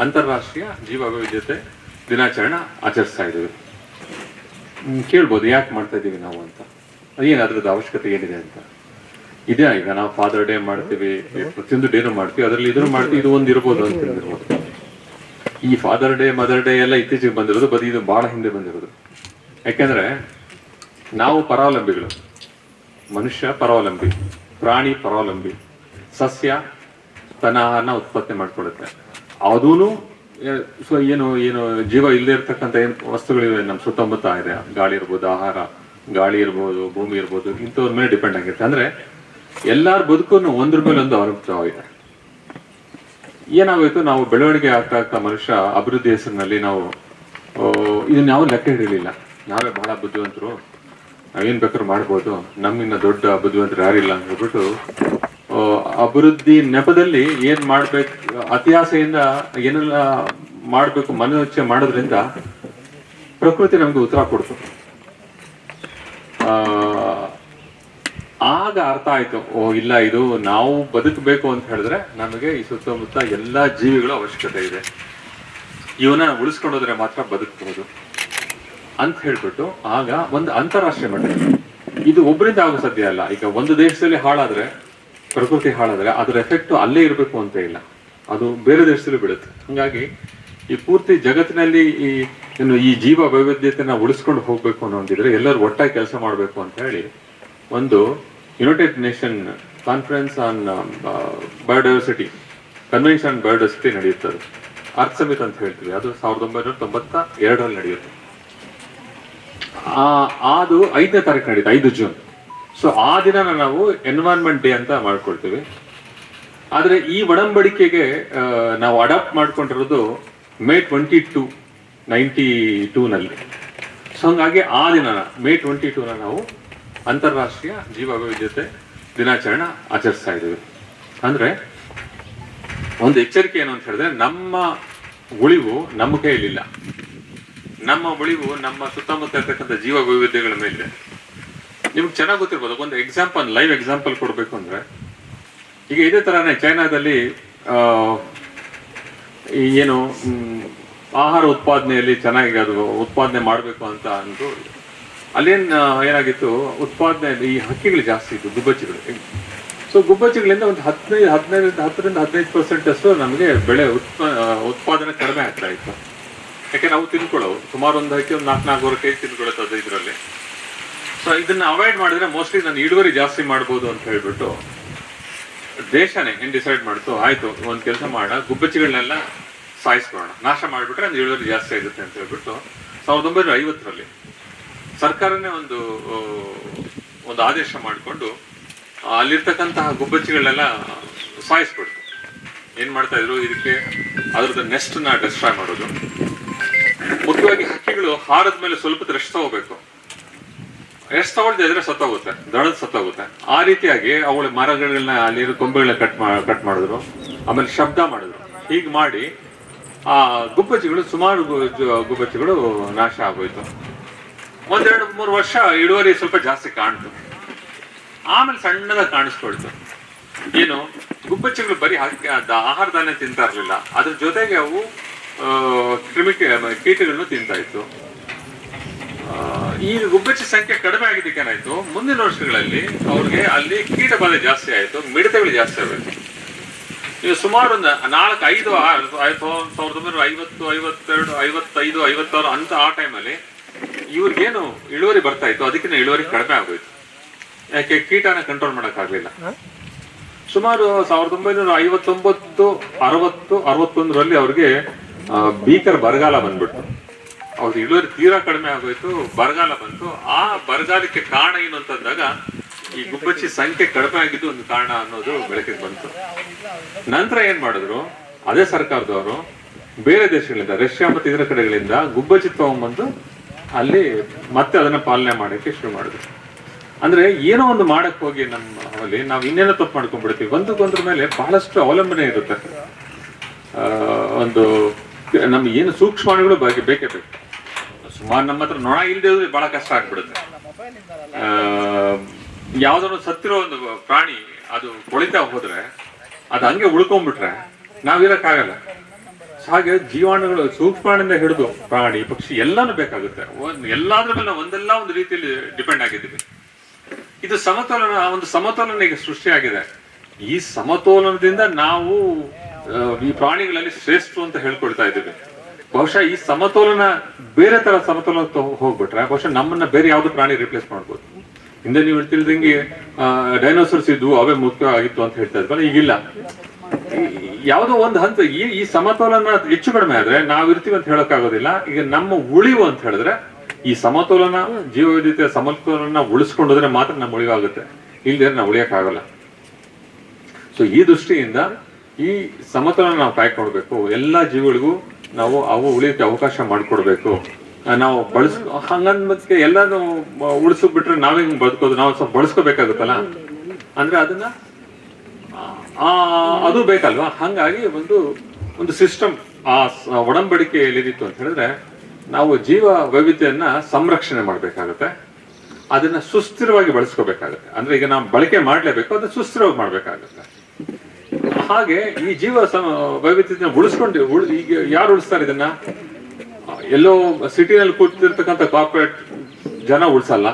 ಅಂತಾರಾಷ್ಟ್ರೀಯ ಜೀವ ವೈವಿಧ್ಯತೆ ದಿನಾಚರಣೆ ಆಚರಿಸ್ತಾ ಇದ್ದೀವಿ. ಕೇಳ್ಬೋದು, ಯಾಕೆ ಮಾಡ್ತಾ ಇದ್ದೀವಿ ನಾವು ಅಂತ. ಏನು ಅದ್ರದ್ದು ಅವಶ್ಯಕತೆ ಏನಿದೆ ಅಂತ. ಇದೆ, ಈಗ ನಾವು ಫಾದರ್ ಡೇ ಮಾಡ್ತೀವಿ ಪ್ರತಿಯೊಂದು ಡೇನು ಮಾಡ್ತೀವಿ, ಅದರಲ್ಲಿ ಇದನ್ನು ಮಾಡ್ತೀವಿ, ಇದು ಒಂದು ಇರ್ಬೋದು ಅಂತ ಹೇಳಿರ್ಬೋದು ಈ ಫಾದರ್ ಡೇ ಮದರ್ ಡೇ ಎಲ್ಲ ಇತ್ತೀಚೆಗೆ ಬಂದಿರೋದು ಬದಿ ಇದು ಬಹಳ ಹಿಂದೆ ಬಂದಿರೋದು. ಯಾಕೆಂದ್ರೆ, ನಾವು ಪರಾವಲಂಬಿಗಳು. ಮನುಷ್ಯ ಪರಾವಲಂಬಿ, ಪ್ರಾಣಿ ಪರಾವಲಂಬಿ, ಸಸ್ಯ, ತನ್ನ ಆಹಾರನ ಉತ್ಪತ್ತಿ ಮಾಡ್ಕೊಳ್ಳುತ್ತೆ. ಅದೂ ಸೊ ಏನು ಏನು, ಜೀವ ಇಲ್ಲದೆ ಇರ್ತಕ್ಕಂಥ ಏನು ವಸ್ತುಗಳಿವೆ ನಮ್ಮ ಸುತ್ತಮುತ್ತ ಇದೆ. ಗಾಳಿ ಇರ್ಬೋದು, ಆಹಾರ, ಗಾಳಿ ಇರ್ಬೋದು, ಭೂಮಿ ಇರ್ಬೋದು, ಇಂಥವ್ರ ಮೇಲೆ ಡಿಪೆಂಡ್ ಆಗಿರುತ್ತೆ. ಅಂದ್ರೆ, ಎಲ್ಲಾರ ಬದುಕನ್ನು ಒಂದ್ರ ಮೇಲೆ ಒಂದು ಅವಲಂಬಿತವಾಗಿದೆ ಏನಾಗೋಯ್ತು, ನಾವು ಬೆಳವಣಿಗೆ ಆಗ್ತಾ ಆಗ್ತಾ ಮನುಷ್ಯ ಅಭಿವೃದ್ಧಿ ಹೆಸರಿನಲ್ಲಿ ನಾವು ಇದನ್ನ ಯಾವ ಲೆಕ್ಕ ಹಿಡಿಲಿಲ್ಲ ನಾವೇ ಬಹಳ ಬುದ್ಧಿವಂತರು. ನಾವೇನ್ ಬೇಕಾದ್ರೂ ಮಾಡ್ಬೋದು. ನಮ್ಮಿಂದ ದೊಡ್ಡ ಬುದ್ಧಿವಂತರು ಯಾರಿಲ್ಲ ಅಂತ ಹೇಳ್ಬಿಟ್ಟು ಅಭಿವೃದ್ಧಿ ನೆಪದಲ್ಲಿ ಏನ್ ಮಾಡ್ಬೇಕು ಅತಿಯಾಸೆಯಿಂದ ಏನೆಲ್ಲ ಮಾಡ್ಬೇಕು ಮನೋಚ್ಛೆ ಮಾಡೋದ್ರಿಂದ ಪ್ರಕೃತಿ ನಮ್ಗೆ ಉತ್ತರ ಕೊಡ್ತು. ಆಗ ಅರ್ಥ ಆಯ್ತು, ಓ, ಇಲ್ಲ, ಇದು ನಾವು ಬದುಕಬೇಕು ಅಂತ ಹೇಳಿದ್ರೆ ನಮಗೆ ಈ ಸುತ್ತಮುತ್ತ ಎಲ್ಲ ಜೀವಿಗಳ ಅವಶ್ಯಕತೆ ಇದೆ. ಇವನ್ನ ಉಳಿಸ್ಕೊಂಡೋದ್ರೆ ಮಾತ್ರ ಬದುಕಬಹುದು ಅಂತ ಹೇಳ್ಬಿಟ್ಟು ಆಗ ಒಂದು ಅಂತಾರಾಷ್ಟ್ರೀಯ ಮಟ್ಟ. ಇದು ಒಬ್ಬರಿಂದ ಆಗೋ ಸಾಧ್ಯ ಅಲ್ಲ. ಈಗ ಒಂದು ದೇಶದಲ್ಲಿ ಹಾಳಾದ್ರೆ ಪ್ರಕೃತಿ ಹಾಳಾದರೆ ಅದರ ಎಫೆಕ್ಟ್ ಅಲ್ಲೇ ಇರಬೇಕು ಅಂತ ಇಲ್ಲ. ಅದು ಬೇರೆ ದೇಶದಲ್ಲಿ ಬೀಳುತ್ತೆ. ಹಾಗಾಗಿ ಈ ಪೂರ್ತಿ ಜಗತ್ತಿನಲ್ಲಿ ಈ, ಇನ್ನು ಈ ಜೀವ ವೈವಿಧ್ಯತೆನ ಉಳಿಸ್ಕೊಂಡು ಹೋಗ್ಬೇಕು ಅನ್ನೋದಿದ್ರೆ ಎಲ್ಲರೂ ಒಟ್ಟಾಗಿ ಕೆಲಸ ಮಾಡಬೇಕು ಅಂತ ಹೇಳಿ ಒಂದು United Nation conference on biodiversity convention on biodiversity ನಡೆಯುತ್ತದೆ. ಅರ್ಥ ಸಮಿತ್ ಅಂತ ಹೇಳ್ತೀವಿ. ಅದು ಸಾವಿರದ ಒಂಬೈನೂರ ತೊಂಬತ್ತ ಎರಡರಲ್ಲಿ ನಡೆಯುತ್ತೆ. ಅದು ಐದನೇ ತಾರೀಕು ನಡೆಯುತ್ತೆ, ಐದು ಜೂನ್. ಸೊ ಆ ದಿನ ನಾವು ಎನ್ವೈರನ್ಮೆಂಟ್ ಡೇ ಅಂತ ಮಾಡ್ಕೊಳ್ತೀವಿ. ಆದರೆ ಈ ಒಡಂಬಡಿಕೆಗೆ ನಾವು ಅಡಾಪ್ಟ್ ಮಾಡ್ಕೊಂಡಿರೋದು ಮೇ ಟ್ವೆಂಟಿ ಟೂ ನೈಂಟಿ ಟೂನಲ್ಲಿ ಸೊ ಹಂಗಾಗಿ ಆ ದಿನ ಮೇ ಟ್ವೆಂಟಿ ಟೂನ ನಾವು ಅಂತಾರಾಷ್ಟ್ರೀಯ ಜೀವ ವೈವಿಧ್ಯತೆ ದಿನಾಚರಣೆ ಆಚರಿಸ್ತಾ ಇದ್ದೀವಿ. ಅಂದ್ರೆ ಒಂದು ಎಚ್ಚರಿಕೆ ಏನು ಅಂತ ಹೇಳಿದ್ರೆ ನಮ್ಮ ಉಳಿವು ನಮ್ಮ ಕೈಯಲ್ಲಿಲ್ಲ. ನಮ್ಮ ಉಳಿವು ನಮ್ಮ ಸುತ್ತಮುತ್ತ ಇರ್ತಕ್ಕಂಥ ಜೀವ ವೈವಿಧ್ಯಗಳ ಮೇಲಿದೆ. ನಿಮ್ಗೆ ಚೆನ್ನಾಗಿ ಗೊತ್ತಿರ್ಬೋದು. ಒಂದು ಎಕ್ಸಾಂಪಲ್ ಲೈವ್ ಎಕ್ಸಾಂಪಲ್ ಕೊಡಬೇಕು ಅಂದರೆ, ಈಗ ಇದೇ ಥರನೇ ಚೈನಾದಲ್ಲಿ ಏನು ಆಹಾರ ಉತ್ಪಾದನೆಯಲ್ಲಿ ಚೆನ್ನಾಗಿ ಅದು ಉತ್ಪಾದನೆ ಮಾಡಬೇಕು ಅಂತ ಅಂದು, ಅಲ್ಲೇನು ಏನಾಗಿತ್ತು ಉತ್ಪಾದನೆ ಈ ಹಕ್ಕಿಗಳು ಜಾಸ್ತಿ ಇತ್ತು ಗುಬ್ಬಚ್ಚಿಗಳು. ಸೊ ಗುಬ್ಬಚ್ಚಿಗಳಿಂದ ಒಂದು ಹದಿನೈದು ಹದಿನೈದರಿಂದ ಹತ್ತರಿಂದ ಹದಿನೈದು ಪರ್ಸೆಂಟಷ್ಟು ನಮಗೆ ಬೆಳೆ ಉತ್ಪ ಉತ್ಪಾದನೆ ಕಡಿಮೆ ಆಗ್ತಾ ಇತ್ತು. ಯಾಕೆ, ನಾವು ತಿನ್ಕೊಳ್ಳೋವು ಸುಮಾರು ಒಂದು ಹಕ್ಕಿ, ಒಂದು ನಾಲ್ಕು, ನಾಲ್ಕೂವರೆ ಕೆಜಿ ತಿನ್ಕೊಳ್ಳುತ್ತೆ ಇದರಲ್ಲಿ. ಸೊ ಇದನ್ನ ಅವಾಯ್ಡ್ ಮಾಡಿದ್ರೆ ಮೋಸ್ಟ್ಲಿ ನಾನು ಇಳುವರಿ ಜಾಸ್ತಿ ಮಾಡ್ಬೋದು ಅಂತ ಹೇಳ್ಬಿಟ್ಟು ದೇಶನೇ ಏನ್ ಡಿಸೈಡ್ ಮಾಡ್ತು, ಆಯ್ತು, ಒಂದ್ ಕೆಲಸ ಮಾಡ, ಗುಬ್ಬಚ್ಚಿಗಳನ್ನೆಲ್ಲ ಸಾಯಿಸ್ಕೊಳ್ಳೋಣ. ನಾಶ ಮಾಡ್ಬಿಟ್ರೆ ಅದು ಇಳುವರಿ ಜಾಸ್ತಿ ಆಗುತ್ತೆ ಅಂತ ಹೇಳ್ಬಿಟ್ಟು ಸಾವಿರದ ಒಂಬೈನೂರ ಐವತ್ತರಲ್ಲಿ ಸರ್ಕಾರನೇ ಒಂದು ಒಂದು ಆದೇಶ ಮಾಡಿಕೊಂಡು ಅಲ್ಲಿರ್ತಕ್ಕಂತಹ ಗುಬ್ಬಚ್ಚಿಗಳನ್ನೆಲ್ಲ ಸಾಯಿಸ್ಬಿಡ್ತು. ಏನ್ ಮಾಡ್ತಾ ಇದ್ರು? ಇದಕ್ಕೆ ಅದ್ರದ್ದು ನೆಸ್ಟ್ನ ಡಿಸ್ಟ್ರಾಯ್ ಮಾಡೋದು. ಮುಖ್ಯವಾಗಿ ಹಕ್ಕಿಗಳು ಹಾರದ ಮೇಲೆ ಸ್ವಲ್ಪ ರೆಸ್ಟ್ ತಗೋಬೇಕು. ರೆಸ್ಟ್ ತಗೊಳ್ದೆ ಇದ್ರೆ ಸತ್ತೋಗುತ್ತೆ ದಳದ ಸತ್ತೋಗುತ್ತೆ. ಆ ರೀತಿಯಾಗಿ ಅವಳ ಮರಗಳನ್ನ ನೀರು ಕೊಂಬೆಗಳನ್ನ ಕಟ್ ಕಟ್ ಮಾಡಿದ್ರು. ಆಮೇಲೆ ಶಬ್ದ ಮಾಡಿದ್ರು. ಹೀಗೆ ಮಾಡಿ ಆ ಗುಬ್ಬಚ್ಚಿಗಳು, ಸುಮಾರು ಗುಬ್ಬಚ್ಚಿಗಳು ನಾಶ ಆಗೋಯ್ತು. ಒಂದೆರಡು ಮೂರು ವರ್ಷ ಇಳುವರಿ ಸ್ವಲ್ಪ ಜಾಸ್ತಿ ಕಾಣ್ತು. ಆಮೇಲೆ ಸಣ್ಣದಾಗಿ ಕಾಣಿಸ್ಕೊಳ್ತು. ಏನು, ಗುಬ್ಬಚ್ಚಿಗಳು ಬರೀ ಹಾಕಿ ಆಹಾರ ಧಾನ್ಯ ತಿಂತಾ ಇರಲಿಲ್ಲ. ಅದ್ರ ಜೊತೆಗೆ ಅವು ಕ್ರಿಮಿ ಕೀಟಗಳನ್ನು ತಿಂತಾ ಇತ್ತು. ಈ ಗುಬ್ಬಚ್ಚಿ ಸಂಖ್ಯೆ ಕಡಿಮೆ ಆಗಿದ್ದಕ್ಕೇನಾಯ್ತು ಮುಂದಿನ ವರ್ಷಗಳಲ್ಲಿ ಅವ್ರಿಗೆ ಅಲ್ಲಿ ಕೀಟ ಬಾಧೆ ಜಾಸ್ತಿ ಆಯಿತು ಮಿಡತೆಗಳು ಜಾಸ್ತಿ ಆಗಬೇಕು ನೀವು ಸುಮಾರು ಒಂದು ನಾಲ್ಕು ಐದು ಸಾವಿರದ ಒಂಬೈನೂರ ಐವತ್ತು ಐವತ್ತೆರಡು ಐವತ್ತೈದು ಐವತ್ತಾರು ಅಂತ ಆ ಟೈಮಲ್ಲಿ ಇವ್ರಿಗೇನು ಇಳುವರಿ ಬರ್ತಾ ಇತ್ತು ಅದಕ್ಕಿಂತ ಇಳುವರಿ ಕಡಿಮೆ ಆಗೋಯ್ತು. ಯಾಕೆ? ಕೀಟನ ಕಂಟ್ರೋಲ್ ಮಾಡೋಕ್ಕಾಗಲಿಲ್ಲ. ಸುಮಾರು ಸಾವಿರದ ಒಂಬೈನೂರ ಐವತ್ತೊಂಬತ್ತು ಅರವತ್ತು ಅರವತ್ತೊಂದರಲ್ಲಿ ಅವ್ರಿಗೆ ಆ, ಭೀಕರ ಬರಗಾಲ ಬಂದ್ಬಿಟ್ಟು ಅವ್ರ ಇಳುವರಿ ತೀರಾ ಕಡಿಮೆ ಆಗೋಯ್ತು, ಬರಗಾಲ ಬಂತು. ಆ ಬರಗಾಲಕ್ಕೆ ಕಾರಣ ಏನು ಅಂತಂದಾಗ ಈ ಗುಬ್ಬಚ್ಚಿ ಸಂಖ್ಯೆ ಕಡಿಮೆ ಆಗಿದ್ದು ಒಂದು ಕಾರಣ ಅನ್ನೋದು ಬೆಳಕಿಗೆ ಬಂತು. ನಂತರ ಏನ್ ಮಾಡಿದ್ರು? ಅದೇ ಸರ್ಕಾರದವರು ಬೇರೆ ದೇಶಗಳಿಂದ, ರಷ್ಯಾ ಮತ್ತು ಇತರ ಕಡೆಗಳಿಂದ ಗುಬ್ಬಚ್ಚಿ ತಗೊಂಡ್ಬಂದು ಅಲ್ಲಿ ಮತ್ತೆ ಅದನ್ನ ಪಾಲನೆ ಮಾಡಕ್ಕೆ ಶುರು ಮಾಡಿದ್ರು. ಅಂದ್ರೆ ಏನೋ ಒಂದು ಮಾಡಕ್ ಹೋಗಿ ನಮ್ಮ ಅಲ್ಲಿ ನಾವು ಇನ್ನೇನೋ ತಪ್ಪು ಮಾಡ್ಕೊಂಡ್ಬಿಡ್ತೀವಿ. ಒಂದಕ್ಕೊಂದ್ರ ಮೇಲೆ ಬಹಳಷ್ಟು ಅವಲಂಬನೆ ಇರುತ್ತೆ. ಒಂದು ನಮ್ಗೆ ಏನು ಸೂಕ್ಷ್ಮಾಣುಗಳು ಬೇಕೇ ಬೇಕು. ಸುಮಾರು ನಮ್ಮ ಹತ್ರ ನೊಣ ಇಲ್ಲದೆ ಬಹಳ ಕಷ್ಟ ಆಗ್ಬಿಡುತ್ತೆ. ಯಾವ್ದಾದ್ರು ಸತ್ತಿರೋ ಒಂದು ಪ್ರಾಣಿ ಅದು ಕೊಳಿತಾ ಹೋದ್ರೆ ಅದು ಹಂಗೆ ಉಳ್ಕೊಂಡ್ಬಿಟ್ರೆ ನಾವಿರಕ್ಕಾಗಲ್ಲ ಹಾಗೆ ಜೀವಾಣುಗಳು ಸೂಕ್ಷ್ಮಾಣಿಂದ ಹಿಡಿದು ಪ್ರಾಣಿ, ಪಕ್ಷಿ ಎಲ್ಲಾನು ಬೇಕಾಗುತ್ತೆ. ಎಲ್ಲಾದ್ರ ಮೇಲೆ ಒಂದೆಲ್ಲ ಒಂದು ರೀತಿಯಲ್ಲಿ ಡಿಪೆಂಡ್ ಆಗಿದ್ದೀವಿ. ಇದು ಸಮತೋಲನ ಒಂದು ಸಮತೋಲನ ಈಗ ಸೃಷ್ಟಿಯಾಗಿದೆ. ಈ ಸಮತೋಲನದಿಂದ ನಾವು ಈ ಪ್ರಾಣಿಗಳಲ್ಲಿ ಶ್ರೇಷ್ಠ ಅಂತ ಹೇಳ್ಕೊಳ್ತಾ ಇದ್ದೀವಿ. ಬಹುಶಃ ಈ ಸಮತೋಲನ ಬೇರೆ ತರ ಸಮತೋಲನ ಹೋಗ್ಬಿಟ್ರೆ, ಬಹುಶಃ ನಮ್ಮನ್ನ ಬೇರೆ ಯಾವ್ದು ಪ್ರಾಣಿ ರಿಪ್ಲೇಸ್ ಮಾಡ್ಬೋದು. ಹಿಂದೆ ನೀವು ತಿಳಿದಂಗೆ ಡೈನೋಸರ್ಸ್ ಇದ್ವು ಅವೇ ಮುಖ್ಯ ಆಗಿತ್ತು ಅಂತ ಹೇಳ್ತಾ ಇದ್ವಲ್ಲ, ಈಗಿಲ್ಲ. ಯಾವುದೋ ಒಂದು ಹಂತ, ಈ ಈ ಸಮತೋಲನ ಹೆಚ್ಚು ಕಡಿಮೆ ಆದ್ರೆ ನಾವು ಇರ್ತೀವಿ ಅಂತ ಹೇಳಕ್ ಆಗೋದಿಲ್ಲ ಈಗ ನಮ್ಮ ಉಳಿವು ಅಂತ ಹೇಳಿದ್ರೆ, ಈ ಸಮತೋಲನ ಜೀವವೈದ್ಯತೆಯ ಸಮತೋಲನ ಉಳಿಸ್ಕೊಂಡೋದ್ರೆ ಮಾತ್ರ ನಮ್ಮ ಉಳಿವಾಗುತ್ತೆ ಇಲ್ದೇ ನಾವು ಉಳಿಯಕ್ಕಾಗಲ್ಲ. ಸೊ ಈ ದೃಷ್ಟಿಯಿಂದ ಈ ಸಮತೋಲನ ನಾವು ಕಾಯ್ಕೊಳ್ಬೇಕು ಎಲ್ಲಾ ಜೀವಿಗಳಿಗೂ ನಾವು ಅವು ಉಳಿಯೋಕ್ಕೆ ಅವಕಾಶ ಮಾಡಿಕೊಡ್ಬೇಕು. ನಾವು ಬಳಸ್ ಮತ್ತೆ ಎಲ್ಲಾನು ಉಳಿಸು ಬಿಟ್ರೆ ನಾವೇ ಹಿಂಗ್ ಬದುಕೋದು, ನಾವು ಸ್ವಲ್ಪ ಬಳಸ್ಕೋಬೇಕಾಗುತ್ತಲ್ಲ? ಅಂದ್ರೆ ಅದನ್ನ, ಆ ಅದು ಬೇಕಲ್ವಾ? ಹಂಗಾಗಿ ಒಂದು ಒಂದು ಸಿಸ್ಟಮ್ ಆ ಒಡಂಬಡಿಕೆ ಏನಿತ್ತು ಅಂತ ಹೇಳಿದ್ರೆ, ನಾವು ಜೀವ ವೈವಿಧ್ಯನ ಸಂರಕ್ಷಣೆ ಮಾಡ್ಬೇಕಾಗತ್ತೆ. ಅದನ್ನ ಸುಸ್ಥಿರವಾಗಿ ಬಳಸ್ಕೋಬೇಕಾಗತ್ತೆ. ಅಂದ್ರೆ ಈಗ ನಾವು ಬಳಕೆ ಮಾಡ್ಲೇಬೇಕು ಅದನ್ನ ಸುಸ್ಥಿರವಾಗಿ ಮಾಡ್ಬೇಕಾಗತ್ತೆ. ಹಾಗೆ ಈ ಜೀವ ಸಮ- ವೈವಿಧ್ಯತೆ ಉಳಿಸ್ಕೊಂಡು ಉಳ್- ಈಗ ಯಾರು ಉಳಿಸ್ತಾರೆ ಇದನ್ನ? ಎಲ್ಲೋ ಸಿಟಿನಲ್ಲಿ ಕೂತಿರ್ತಕ್ಕಂಥ ಕಾರ್ಪೊರೇಟ್ ಜನ ಉಳಿಸಲ್ಲ,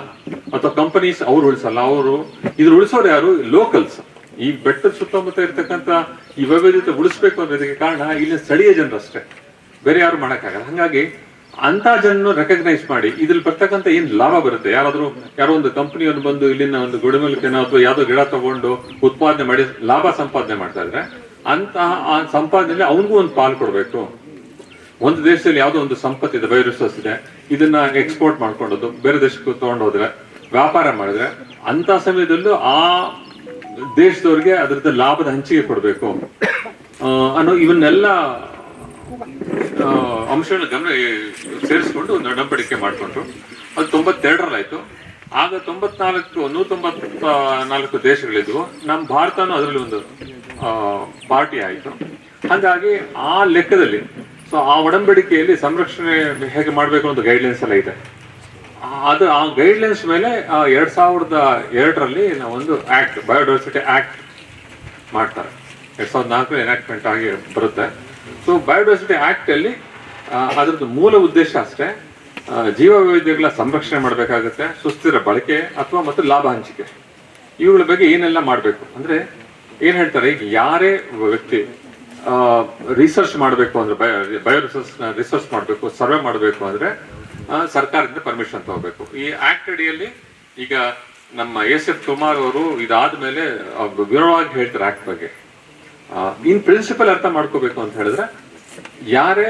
ಅಥವಾ ಕಂಪನೀಸ್ ಅವ್ರು ಉಳಿಸಲ್ಲ. ಅವರು ಇದ್ರ ಉಳಿಸೋರು ಯಾರು? ಲೋಕಲ್ಸ್ ಈ ಬೆಟ್ಟದ ಸುತ್ತಮುತ್ತ ಇರ್ತಕ್ಕಂಥ ಈ ವೈವಿಧ್ಯತೆ ಉಳಿಸ್ಬೇಕು ಅನ್ನೋದಕ್ಕೆ ಕಾರಣ ಇಲ್ಲಿ ಸ್ಥಳೀಯ ಜನರಷ್ಟೇ ಬೇರೆ ಯಾರು ಮಾಡಕ್ಕಾಗಲ್ಲ. ಹಂಗಾಗಿ ಅಂತ ಜನರು ರೆಕಗ್ನೈಸ್ ಮಾಡಿ. ಇದ್ರಲ್ಲಿ ಬರ್ತಕ್ಕಂಥ ಏನ್ ಲಾಭ ಬರುತ್ತೆ? ಯಾರಾದ್ರೂ, ಯಾರೋ ಒಂದು ಕಂಪನಿಯನ್ನು ಬಂದು ಇಲ್ಲಿನ ಒಂದು ಗುಡಿಮೂಲಿಕೆನೋ ಅಥವಾ ಯಾವ್ದೋ ಗಿಡ ತಗೊಂಡು ಉತ್ಪಾದನೆ ಮಾಡಿ, ಲಾಭ ಸಂಪಾದನೆ ಮಾಡ್ತಾ ಇದ್ರೆ, ಅಂತಹ ಆ ಸಂಪಾದನೆ ಅವನಿಗೂ ಒಂದು ಪಾಲು ಕೊಡಬೇಕು. ಒಂದು ದೇಶದಲ್ಲಿ ಯಾವುದೋ ಒಂದು ಸಂಪತ್ತಿದೆ ಇದೆ ರಿಸೋರ್ಸ್ ಇದೆ, ಇದನ್ನ ಎಕ್ಸ್ಪೋರ್ಟ್ ಮಾಡ್ಕೊಂಡೋದು ಬೇರೆ ದೇಶಕ್ಕೆ ತಗೊಂಡೋದ್ರೆ, ವ್ಯಾಪಾರ ಮಾಡಿದ್ರೆ ಅಂತ ಸಮಯದಲ್ಲೂ ಆ ದೇಶದವ್ರಿಗೆ ಅದರದ ಲಾಭದ ಹಂಚಿಕೆ ಕೊಡಬೇಕು. ಅನ್ನೋ ಇವನ್ನೆಲ್ಲ ಅಂಶಗಳನ್ನ ಗಮನ ಸೇರಿಸ್ಕೊಂಡು ಒಂದು ಒಡಂಬಡಿಕೆ ಮಾಡ್ಕೊಂಡ್ರು ಅದು ತೊಂಬತ್ತೆರಡರಲ್ಲಾಯ್ತು. ಆಗ ತೊಂಬತ್ನಾಲ್ಕು ನೂರ ತೊಂಬತ್ತ ನಾಲ್ಕು ದೇಶಗಳಿದ್ವು. ನಮ್ಮ ಭಾರತನೂ ಅದರಲ್ಲಿ ಒಂದು ಪಾರ್ಟಿ ಆಯಿತು. ಹಾಗಾಗಿ ಆ ಲೆಕ್ಕದಲ್ಲಿ, ಸೊ ಆ ಒಡಂಬಡಿಕೆಯಲ್ಲಿ ಸಂರಕ್ಷಣೆ ಹೇಗೆ ಮಾಡಬೇಕು ಅಂತ ಗೈಡ್ಲೈನ್ಸ್ ಎಲ್ಲ ಇದೆ. ಅದು ಆ ಗೈಡ್ಲೈನ್ಸ್ ಮೇಲೆ ಎರಡ್ ಸಾವಿರದ ಎರಡರಲ್ಲಿ ನಾವೊಂದು ಆಕ್ಟ್ ಬಯೋಡೈವರ್ಸಿಟಿ ಆಕ್ಟ್ ಮಾಡ್ತಾರೆ. ಎರಡ್ ಸಾವಿರದ ನಾಲ್ಕು ಎನಾಕ್ಟ್ಮೆಂಟ್ ಆಗಿ ಬರುತ್ತೆ. ಸೊ ಬಯೋಡೈವರ್ಸಿಟಿ ಆಕ್ಟ್ ಅಲ್ಲಿ ಆ, ಅದ್ರದ್ದು ಮೂಲ ಉದ್ದೇಶ ಅಷ್ಟೇ. ಜೀವ ವೈವಿಧ್ಯಗಳ ಸಂರಕ್ಷಣೆ ಮಾಡಬೇಕಾಗುತ್ತೆ ಸುಸ್ಥಿರ ಬಳಕೆ ಅಥವಾ ಮತ್ತು ಲಾಭ ಹಂಚಿಕೆ ಇವುಗಳ ಬಗ್ಗೆ ಏನೆಲ್ಲ ಮಾಡಬೇಕು? ಅಂದ್ರೆ ಏನ್ ಹೇಳ್ತಾರೆ ಈಗ ಯಾರೇ ವ್ಯಕ್ತಿ ರಿಸರ್ಚ್ ಮಾಡಬೇಕು ಅಂದ್ರೆ ಬಯೋ ಬಯೋ ರಿಸರ್ಚ್ ರಿಸರ್ಚ್ ಮಾಡಬೇಕು ಸರ್ವೆ ಮಾಡಬೇಕು ಅಂದ್ರೆ ಸರ್ಕಾರದಿಂದ ಪರ್ಮಿಷನ್ ತಗೋಬೇಕು. ಈ ಆಕ್ಟ್ ಅಡಿಯಲ್ಲಿ ಈಗ ನಮ್ಮ ಎಸ್ ಎಫ್ ಕುಮಾರ್ ಅವರು ಇದಾದ ಮೇಲೆ ವಿವರವಾಗಿ ಹೇಳ್ತಾರೆ ಆಕ್ಟ್ ಬಗ್ಗೆ. ಇನ್ ಪ್ರಿನ್ಸಿಪಲ್ ಅರ್ಥ ಮಾಡ್ಕೋಬೇಕು ಅಂತ ಹೇಳಿದ್ರೆ, ಯಾರೇ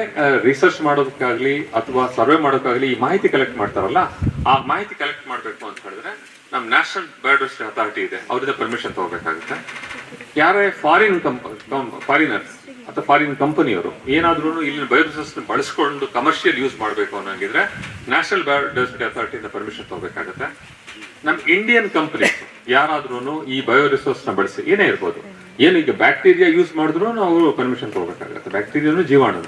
ರಿಸರ್ಚ್ ಮಾಡೋದಕ್ಕಾಗ್ಲಿ ಅಥವಾ ಸರ್ವೆ ಮಾಡೋಕ್ಕಾಗ್ಲಿ ಈ ಮಾಹಿತಿ ಕಲೆಕ್ಟ್ ಮಾಡ್ತಾರಲ್ಲ, ಆ ಮಾಹಿತಿ ಕಲೆಕ್ಟ್ ಮಾಡಬೇಕು ಅಂತ ಹೇಳಿದ್ರೆ ನಮ್ಮ ನ್ಯಾಷನಲ್ ಬಯೋಡೈವರ್ಸಿಟಿ ಅಥಾರಿಟಿ ಇದೆ. ಅವರಿಂದ ಪರ್ಮಿಷನ್ ತಗೋಬೇಕಾಗುತ್ತೆ. ಯಾರೇ ಫಾರಿನ್ ಫಾರಿನರ್ಸ್ ಅಥವಾ ಫಾರಿನ್ ಕಂಪನಿಯವರು ಏನಾದ್ರೂ ಇಲ್ಲಿನ ಬಯೋರಿಸೋರ್ಸ್ ಬಳಸ್ಕೊಂಡು ಕಮರ್ಷಿಯಲ್ ಯೂಸ್ ಮಾಡಬೇಕು ಅನ್ನೋಂಗಿದ್ರೆ ನ್ಯಾಷನಲ್ ಬಯೋಡೈವರ್ಸಿಟಿ ಅಥಾರಿಟಿಯಿಂದ ಪರ್ಮಿಷನ್ ತಗೋಬೇಕಾಗುತ್ತೆ. ನಮ್ಮ ಇಂಡಿಯನ್ ಕಂಪನಿ ಯಾರಾದ್ರೂ ಈ ಬಯೋ ರಿಸೋರ್ಸ್ನ ಬಳಸಿ ಏನೇ ಇರ್ಬೋದು ಏನು ಈಗ ಬ್ಯಾಕ್ಟೀರಿಯಾ ಯೂಸ್ ಮಾಡಿದ್ರು ನಾವು ಪರ್ಮಿಷನ್ ತಗೋಬೇಕಾಗುತ್ತೆ ಬ್ಯಾಕ್ಟೀರಿಯಾನು ಜೀವಾಣು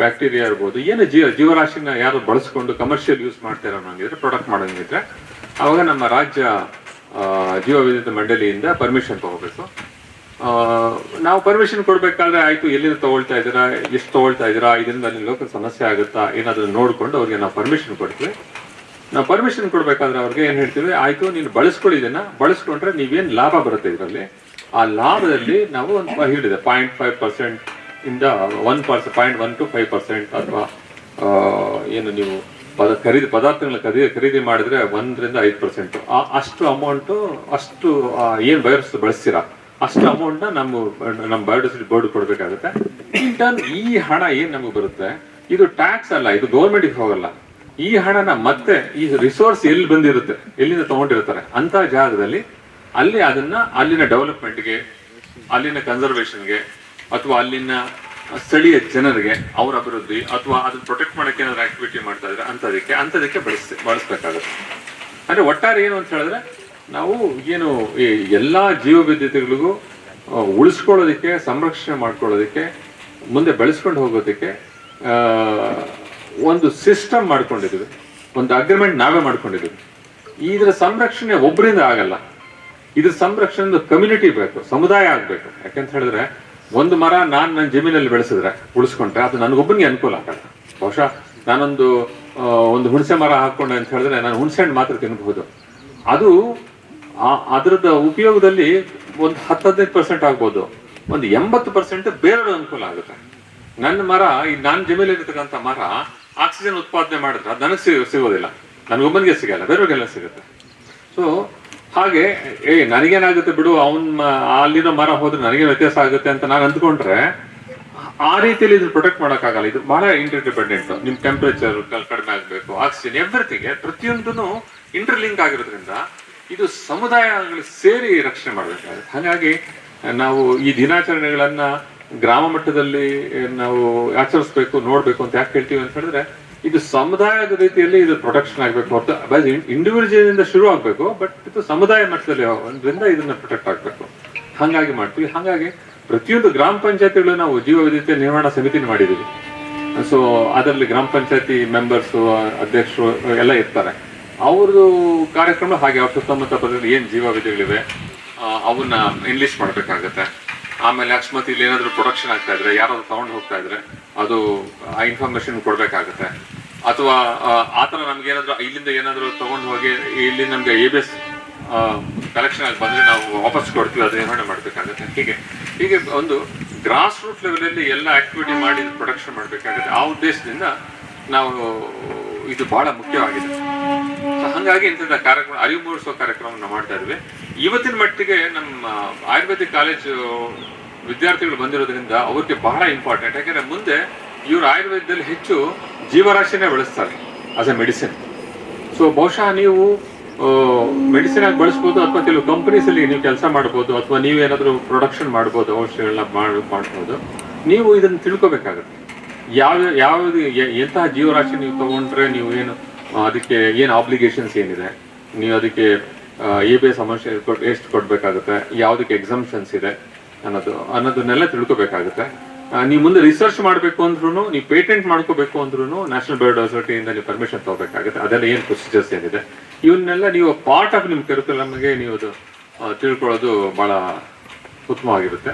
ಬ್ಯಾಕ್ಟೀರಿಯಾ ಇರ್ಬೋದು, ಏನು ಜೀವ, ಜೀವರಾಶಿನ ಯಾರು ಬಳಸ್ಕೊಂಡು ಕಮರ್ಷಿಯಲ್ ಯೂಸ್ ಮಾಡ್ತಾರೋ ಅನ್ನೋಂಗಿದ್ರೆ ಪ್ರೊಡಕ್ಟ್ ಮಾಡೋಂಗಿದ್ರೆ ಆವಾಗ ನಮ್ಮ ರಾಜ್ಯ ಜೀವ ವಿದ್ಯುತ್ ಮಂಡಳಿಯಿಂದ ಪರ್ಮಿಷನ್ ತಗೋಬೇಕು. ನಾವು ಪರ್ಮಿಷನ್ ಕೊಡಬೇಕಾದ್ರೆ ಆಯಿತು, ಎಲ್ಲಿಂದ ತಗೊಳ್ತಾ ಇದ್ದೀರಾ, ಎಷ್ಟು ತಗೊಳ್ತಾ ಇದ್ದೀರಾ, ಇದರಿಂದ ಅಲ್ಲಿ ಲೋಕಲ್ ಸಮಸ್ಯೆ ಆಗುತ್ತಾ, ಏನಾದರೂ ನೋಡಿಕೊಂಡು ಅವ್ರಿಗೆ ನಾವು ಪರ್ಮಿಷನ್ ಕೊಡ್ತೀವಿ. ನಾವು ಪರ್ಮಿಷನ್ ಕೊಡಬೇಕಾದ್ರೆ ಅವ್ರಿಗೆ ಏನು ಹೇಳ್ತೀವಿ, ಆಯಿತು, ನೀನು ಬಳಸ್ಕೊಳ್ಳಿ ಇದನ್ನ, ಬಳಸ್ಕೊಂಡ್ರೆ ನೀವೇನು ಲಾಭ ಬರುತ್ತೆ ಇದರಲ್ಲಿ. ಆ ಲಾಭದಲ್ಲಿ ನಾವು ಒಂದು ಹೇಳಿದೆ ಪಾಯಿಂಟ್ ಫೈವ್ ಪರ್ಸೆಂಟ್ ಇಂದ one percent point one two five percent ಅಥವಾ ಏನು ನೀವು ಪದ ಖರೀದಿ, ಪದಾರ್ಥಗಳನ್ನ ಖರೀದಿ ಖರೀದಿ ಮಾಡಿದ್ರೆ ಒಂದರಿಂದ ಐದು ಪರ್ಸೆಂಟ್ ಅಷ್ಟು ಅಮೌಂಟು ಅಷ್ಟು ಏನು ವೈರಸ್ ಬಳಸ್ತೀರಾ? ಅಷ್ಟು ಅಮೌಂಟ್ನ ನಮ್ಮ ನಮ್ಮ ಬಯೋಡಿಸಿಟಿ ಬೋರ್ಡ್ ಕೊಡಬೇಕಾಗುತ್ತೆ. ಇನ್ ಟರ್ನ್ ಈ ಹಣ ಏನು ನಮಗೆ ಬರುತ್ತೆ? ಇದು ಟ್ಯಾಕ್ಸ್ ಅಲ್ಲ, ಇದು ಗೌರ್ಮೆಂಟ್ಗೆ ಹೋಗಲ್ಲ. ಈ ಹಣನ ಮತ್ತೆ ಈ ರಿಸೋರ್ಸ್ ಎಲ್ಲಿ ಬಂದಿರುತ್ತೆ? ಎಲ್ಲಿಂದ ತಗೊಂಡಿರ್ತಾರೆ? ಅಂತ ಜಾಗದಲ್ಲಿ ಅಲ್ಲಿ ಅದನ್ನ ಅಲ್ಲಿನ ಡೆವಲಪ್ಮೆಂಟ್ಗೆ, ಅಲ್ಲಿನ ಕನ್ಸರ್ವೇಷನ್ಗೆ ಅಥವಾ ಅಲ್ಲಿನ ಸ್ಥಳೀಯ ಜನರಿಗೆ, ಅವರ ಅಭಿವೃದ್ಧಿ ಅಥವಾ ಅದನ್ನ ಪ್ರೊಟೆಕ್ಟ್ ಮಾಡಕ್ಕೆ ಏನಾದ್ರು ಆಕ್ಟಿವಿಟಿ ಮಾಡ್ತಾ ಇದ್ರೆ ಅಂತದಕ್ಕೆ ಅಂತದಕ್ಕೆ ಬಳಸ್, ಬಳಸ್ಬೇಕಾಗುತ್ತೆ. ಅಂದ್ರೆ ಒಟ್ಟಾರೆ ಏನು ಅಂತ ಹೇಳಿದ್ರೆ, ನಾವು ಏನು ಈ ಎಲ್ಲಾ ಜೀವ ವಿದ್ಯುತ್ಗಳಿಗೂ ಉಳಿಸ್ಕೊಳ್ಳೋದಕ್ಕೆ, ಸಂರಕ್ಷಣೆ ಮಾಡ್ಕೊಳ್ಳೋದಕ್ಕೆ, ಮುಂದೆ ಬೆಳೆಸ್ಕೊಂಡು ಹೋಗೋದಕ್ಕೆ ಒಂದು ಸಿಸ್ಟಮ್ ಮಾಡ್ಕೊಂಡಿದ್ದೀವಿ. ಒಂದು ಅಗ್ರಿಮೆಂಟ್ ನಾವೇ ಮಾಡ್ಕೊಂಡಿದ್ದೀವಿ. ಇದರ ಸಂರಕ್ಷಣೆ ಒಬ್ಬರಿಂದ ಆಗಲ್ಲ. ಇದ್ರ ಸಂರಕ್ಷಣೆ ಕಮ್ಯುನಿಟಿ ಬೇಕು, ಸಮುದಾಯ ಆಗ್ಬೇಕು. ಯಾಕಂತ ಹೇಳಿದ್ರೆ, ಒಂದು ಮರ ನಾನು ನನ್ನ ಜಮೀನಲ್ಲಿ ಬೆಳೆಸಿದ್ರೆ, ಉಳಿಸ್ಕೊಂಡ್ರೆ ಅದು ನನಗೊಬ್ಬನಿಗೆ ಅನುಕೂಲ ಆಗಲ್ಲ. ಬಹುಶಃ ನಾನೊಂದು ಒಂದು ಹುಣಸೆ ಮರ ಹಾಕೊಂಡೆ ಅಂತ ಹೇಳಿದ್ರೆ ನಾನು ಹುಣಸೆ ಹಣ್ಣು ಮಾತ್ರ ತಿನ್ನಬಹುದು ಅದು ಅದರದ ಉಪಯೋಗದಲ್ಲಿ ಒಂದು ಹತ್ತು ಹದಿನೈದು ಪರ್ಸೆಂಟ್ ಆಗ್ಬೋದು. ಒಂದು ಎಂಬತ್ತು ಪರ್ಸೆಂಟ್ ಬೇರೆಯವ್ರ ಅನುಕೂಲ ಆಗುತ್ತೆ. ನನ್ನ ಮರ, ಈ ನಾನು ಜಮೀನಿರ್ತಕ್ಕಂಥ ಮರ ಆಕ್ಸಿಜನ್ ಉತ್ಪಾದನೆ ಮಾಡಿದ್ರೆ ಅದು ನನಗೆ ಸಿಗ ಸಿಗೋದಿಲ್ಲ. ನನಗೊಬ್ಬನಿಗೆ ಸಿಗಲ್ಲ, ಬೇರೆಯವ್ರಿಗೆಲ್ಲ ಸಿಗುತ್ತೆ. ಸೊ ಹಾಗೆ, ಏ, ನನಗೇನಾಗುತ್ತೆ ಬಿಡು, ಅವನ್ ಅಲ್ಲಿನ ಮರ ಹೋದ್ರೆ ನನಗೆ ವ್ಯತ್ಯಾಸ ಆಗುತ್ತೆ ಅಂತ ನಾನು ಅಂದ್ಕೊಂಡ್ರೆ, ಆ ರೀತಿಯಲ್ಲಿ ಇದು ಪ್ರೊಟೆಕ್ಟ್ ಮಾಡೋಕ್ಕಾಗಲ್ಲ. ಇದು ಬಹಳ ಇಂಟರ್ಡಿಪೆಂಡೆಂಟ್ ನಿಮ್ ಟೆಂಪರೇಚರ್ ಕಡಿಮೆ ಆಗಬೇಕು ಆಕ್ಸಿಜನ್ ಎವ್ರಿಥಿಂಗ್ ಪ್ರತಿಯೊಂದೂ ಇಂಟರ್ಲಿಂಕ್ ಆಗಿರೋದ್ರಿಂದ ಇದು ಸಮುದಾಯಗಳು ಸೇರಿ ರಕ್ಷಣೆ ಮಾಡಬೇಕಾಗುತ್ತೆ. ಹಾಗಾಗಿ, ನಾವು ಈ ದಿನಾಚರಣೆಗಳನ್ನ ಗ್ರಾಮ ಮಟ್ಟದಲ್ಲಿ, ನಾವು ಆಚರಿಸ್ಬೇಕು, ನೋಡ್ಬೇಕು ಅಂತ ಯಾಕೆ ಹೇಳ್ತೀವಿ ಅಂತ ಹೇಳಿದ್ರೆ ಇದು ಸಮುದಾಯದ ರೀತಿಯಲ್ಲಿ ಇದು ಪ್ರೊಟೆಕ್ಷನ್ ಆಗಬೇಕು ಹೊರತು ಇಂಡಿವಿಜುವಲ್ ಇಂದ ಶುರು ಆಗಬೇಕು ಬಟ್ ಇದು ಸಮುದಾಯ ಮಟ್ಟದಲ್ಲಿ ಒಂದ್ರಿಂದ ಇದನ್ನ ಪ್ರೊಟೆಕ್ಟ್ ಆಗಬೇಕು. ಹಾಗಾಗಿ ಮಾಡ್ತೀವಿ. ಹಾಗಾಗಿ ಪ್ರತಿಯೊಂದು ಗ್ರಾಮ ಪಂಚಾಯತಿಗಳು ನಾವು ಜೀವ ವಿದ್ಯುತ್ ನಿರ್ವಹಣಾ ಸಮಿತಿನ ಮಾಡಿದೀವಿ ಸೊ ಅದರಲ್ಲಿ ಗ್ರಾಮ ಪಂಚಾಯತಿ ಮೆಂಬರ್ಸ್ ಅಧ್ಯಕ್ಷರು ಎಲ್ಲ ಇರ್ತಾರೆ. ಅವ್ರದ್ದು ಕಾರ್ಯಕ್ರಮ ಹಾಗೆ ಅವ್ರ ಸುತ್ತಮುತ್ತ ಪ್ರದೇಶದಲ್ಲಿ ಏನು ಜೀವ ವಿಧಿಗಳಿವೆ ಅವನ್ನ ಇನ್ಲಿಸ್ಟ್ ಮಾಡಬೇಕಾಗತ್ತೆ. ಆಮೇಲೆ ಅಕಸ್ಮಾತ್ ಇಲ್ಲಿ ಏನಾದರೂ ಪ್ರೊಡಕ್ಷನ್ ಆಗ್ತಾ ಇದ್ರೆ, ಯಾರಾದ್ರು ತಗೊಂಡು ಹೋಗ್ತಾ ಇದ್ರೆ, ಅದು ಆ ಇನ್ಫಾರ್ಮೇಶನ್ ಕೊಡ್ಬೇಕಾಗತ್ತೆ. ಅಥವಾ ಆತರ ನಮ್ಗೆ ಏನಾದ್ರು, ಇಲ್ಲಿಂದ ಏನಾದ್ರು ತಗೊಂಡು ಹೋಗಿ, ಇಲ್ಲಿ ನಮ್ಗೆ ಎ ಬಿ ಎಸ್ ಕಲೆಕ್ಷನ್ ಆಗಿ ಬಂದ್ರೆ ನಾವು ವಾಪಸ್ ಕೊಡ್ತೀವಿ, ಅದು ನಿರ್ವಹಣೆ ಮಾಡ್ಬೇಕಾಗತ್ತೆ. ಹೀಗೆ ಹೀಗೆ ಒಂದು ಗ್ರಾಸ್ ರೂಟ್ ಲೆವೆಲಲ್ಲಿ ಎಲ್ಲ ಆಕ್ಟಿವಿಟಿ ಮಾಡಿ ಪ್ರೊಡಕ್ಷನ್ ಮಾಡ್ಬೇಕಾಗತ್ತೆ. ಆ ಉದ್ದೇಶದಿಂದ ನಾವು ಇದು ಬಹಳ ಮುಖ್ಯವಾಗಿದೆ. ಹಾಗಾಗಿ ಇಂಥದ್ದು ಕಾರ್ಯಕ್ರಮ, ಅರಿವು ಮೂಡಿಸುವ ಕಾರ್ಯಕ್ರಮವನ್ನು ಮಾಡ್ತಾ ಇದ್ವಿ. ಇವತ್ತಿನ ಮಟ್ಟಿಗೆ ನಮ್ಮ ಆಯುರ್ವೇದಿಕ್ ಕಾಲೇಜು ವಿದ್ಯಾರ್ಥಿಗಳು ಬಂದಿರೋದ್ರಿಂದ ಅವ್ರಿಗೆ ಬಹಳ ಇಂಪಾರ್ಟೆಂಟ್ ಯಾಕಂದ್ರೆ ಮುಂದೆ ಇವರು ಆಯುರ್ವೇದದಲ್ಲಿ ಹೆಚ್ಚು ಜೀವರಾಶಿನೇ ಬಳಸ್ತಾರೆ ಆಸ್ ಎ ಮೆಡಿಸಿನ್ ಸೊ ಬಹುಶಃ ನೀವು ಮೆಡಿಸಿನ್ ಆಗಿ ಬಳಸ್ಬೋದು ಅಥವಾ ಕೆಲವು ಕಂಪನೀಸಲ್ಲಿ ನೀವು ಕೆಲಸ ಮಾಡ್ಬೋದು ಅಥವಾ ಏನಾದರೂ ಪ್ರೊಡಕ್ಷನ್ ಮಾಡ್ಬೋದು ಔಷಧಿಗಳನ್ನ ಮಾಡಿ, ಮಾಡ್ಬೋದು. ನೀವು ಇದನ್ನು ತಿಳ್ಕೊಬೇಕಾಗುತ್ತೆ. ಯಾವ ಯಾವ ಎಂತಹ ಜೀವರಾಶಿ ನೀವು ತಗೊಂಡ್ರೆ ನೀವು ಏನು, ಅದಕ್ಕೆ ಏನು ಆಬ್ಲಿಗೇಷನ್ಸ್ ಏನಿದೆ? ನೀವು ಅದಕ್ಕೆ ಎ ಬಿ ಎಸ್ ಸಮಸ್ಯೆ ಎಷ್ಟು ಕೊಡಬೇಕಾಗುತ್ತೆ? ಯಾವುದಕ್ಕೆ ಎಕ್ಸಾಮ್ಷನ್ಸ್ ಇದೆ ಅನ್ನೋದು, ಅನ್ನೋದನ್ನೆಲ್ಲ ತಿಳ್ಕೊಬೇಕಾಗುತ್ತೆ. ನೀವು ಮುಂದೆ ರಿಸರ್ಚ್ ಮಾಡಬೇಕು ಅಂದ್ರೂ ನೀವು ಪೇಟೆಂಟ್ ಮಾಡ್ಕೋಬೇಕು ಅಂದ್ರೂ ನ್ಯಾಷನಲ್ ಬಯೋಡೈವರ್ಸಿಟಿಯಿಂದ ನೀವು ಪರ್ಮಿಷನ್ ತಗೋಬೇಕಾಗುತ್ತೆ. ಅದೆಲ್ಲ ಏನು ಪ್ರೊಸೀಜರ್ಸ್ ಏನಿದೆ? ಇವನ್ನೆಲ್ಲ ನೀವು ಪಾರ್ಟ್ ಆಫ್ ನಿಮ್ಮ ಕರಿಕ್ಯುಲಮ್ಗೆ ನೀವು ಅದು ತಿಳ್ಕೊಳ್ಳೋದು ಬಹಳ ಉತ್ತಮವಾಗಿರುತ್ತೆ.